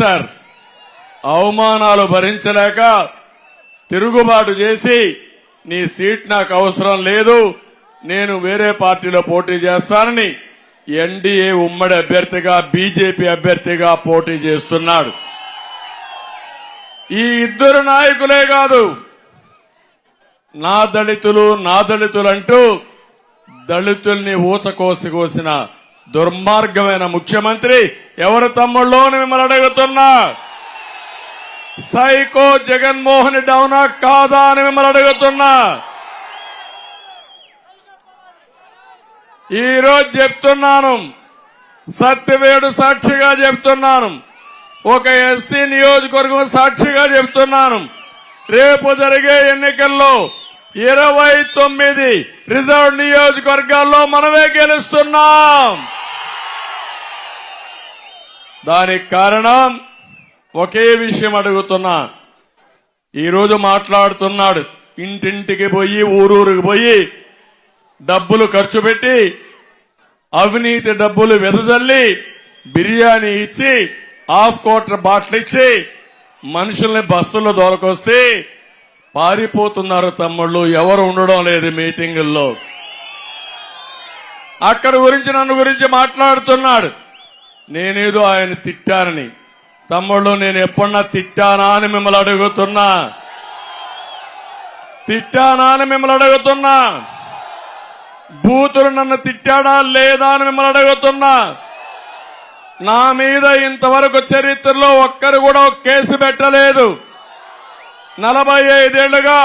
చేశారు అవమానాలు భరించలేక తిరుగుబాటు చేసి నీ సీట్ నాకు అవసరం లేదు నేను వేరే పార్టీలో పోటీ చేస్తానని ఎన్డీఏ ఉమ్మడి అభ్యర్థిగా బీజేపీ అభ్యర్థిగా పోటీ చేస్తున్నాడు. ఈ ఇద్దరు నాయకులే కాదు నా దళితులు నా దళితులంటూ దళితుల్ని ఊచకోసి కోసిన దుర్మార్గమైన ముఖ్యమంత్రి ఎవరు తమ్ముళ్ళు మిమ్మల్ని అడుగుతున్నా? సైకో జగన్మోహన్ రెడ్డి అవునా కాదా అని మిమ్మల్ని అడుగుతున్నా? ఈరోజు చెప్తున్నాను. సత్యవేడు సాక్షిగా చెప్తున్నాను. ఒక ఎస్సీ నియోజకవర్గం సాక్షిగా చెప్తున్నాను. రేపు జరిగే ఎన్నికల్లో ఇరవై తొమ్మిది రిజర్వ్ నియోజకవర్గాల్లో మనమే గెలుస్తున్నాం. దానికి కారణం ఒకే విషయం అడుగుతున్నా. ఈరోజు మాట్లాడుతున్నాడు. ఇంటింటికి పోయి ఊరూరికి పోయి డబ్బులు ఖర్చు పెట్టి అవినీతి డబ్బులు వెదజల్లి బిర్యానీ ఇచ్చి హాఫ్ క్వార్టర్ బాటిల్ ఇచ్చి మనుషుల్ని బస్సుల్లో దొరకొస్తే పారిపోతున్నారు తమ్ముళ్ళు. ఎవరు ఉండడం లేదు మీటింగుల్లో. అక్కడ గురించి నన్ను గురించి మాట్లాడుతున్నాడు. నేనేదో ఆయన తిట్టానని. తమ్ముళ్ళు నేను ఎప్పుడన్నా తిట్టానా అని మిమ్మల్ని అడుగుతున్నా. తిట్టానా అని మిమ్మల్ని అడుగుతున్నా. బూతులు నన్ను తిట్టాడా లేదా అని మిమ్మల్ని అడుగుతున్నా. నా మీద ఇంతవరకు చరిత్రలో ఒక్కరు కూడా కేసు పెట్టలేదు. నలభై ఐదేళ్ళుగా